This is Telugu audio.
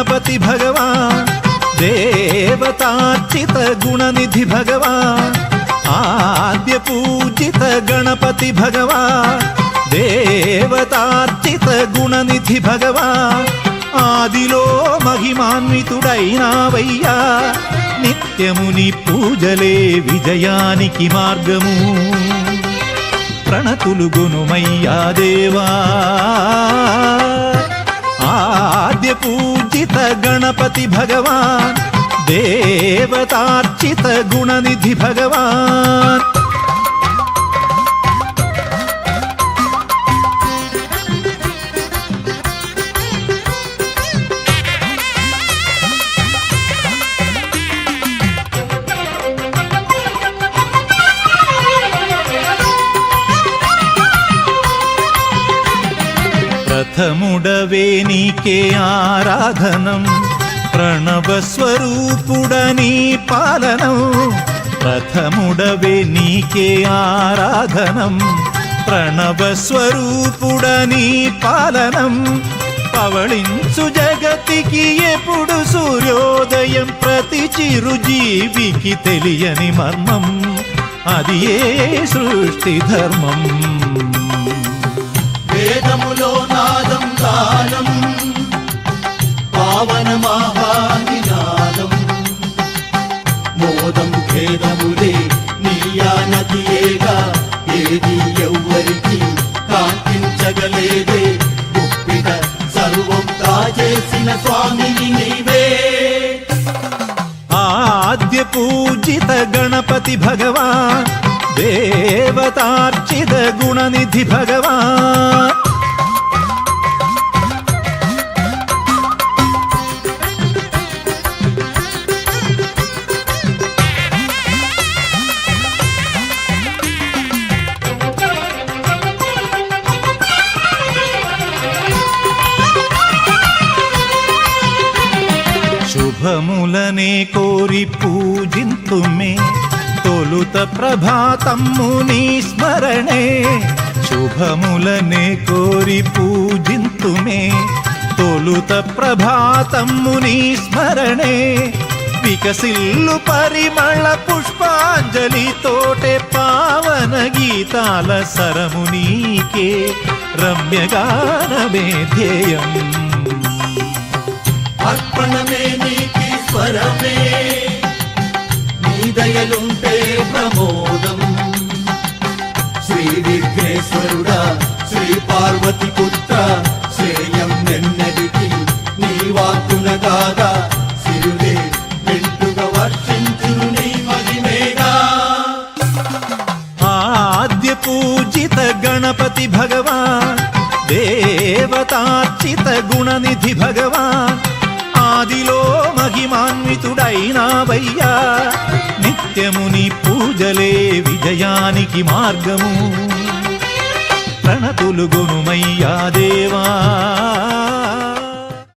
గణపతి భగవాన్ దేవతార్చిత గుణనిధి భగవాన్ ఆద్య పూజిత గణపతి భగవాన్ దేవతార్చిత గుణనిధి భగవాన్ ఆదిలో మహిమాన్వితుడైనావయ్యా నిత్యముని పూజలే విజయానికి మార్గము ప్రణతులు గునుమయ్యా దేవా ఆద్య పూజ పూజిత గణపతి భగవాన్ దేవతార్చిత గుణనిధి భగవాన్ ప్రథముడవే నీకే ఆరాధనం ప్రణవ స్వరూపుడని పాలనం ప్రథముడవే నీకే ఆరాధనం ప్రణవ స్వరూపుడని పాలనం పవళించు జగతికి ఎప్పుడు సూర్యోదయం ప్రతి చిరుజీవికి తెలియని మర్మం అది ఏ సృష్టి ధర్మం. వేదములో నాదం గానం పావన మహానినాదం. మోదం ఖేదములే నీయా నదియేగా ఏది ఎవ్వరికి కాంతించగలేదే. గుప్పిట సర్వం కాజేసిన స్వామిని నీవే. ఆద్య పూజిత గణపతి భగవాన్. దేవతార్చిత గుణనిధి భగవాన్. శుభములనే కోరి పూజింతుమే. తొలుత ప్రభాతమ్ముని స్మరణే. శుభములనే కోరి పూజింతుమే. తొలుత ప్రభాతమ్ముని స్మరణే. వికసిల్లు పరిమళ పుష్పాంజలి తోటే పావన గీతాల సరమునీకే రమ్యగానమే ధ్యేయం. అర్పణమే నీకి స్వరమే. నీ దయలుంటే ప్రమోదం. శ్రీ విఘ్నేశ్వరుడా శ్రీ పార్వతి పుత్ర శ్రేయం నిన్నటికి నీ వాక్కున కాదా సిరులే వెంటుగా వర్షించును నీ మహిమేగా. ఆద్య పూజిత గణపతి భగవాన్ దేవతార్చిత గుణనిధి భగవాన్ ఆదిలో మహిమాన్వితుడైనావయ్యా. నిత్యముని పూజలే విజయానికి మార్గము. ప్రణతులు గునుమయ్యా దేవా.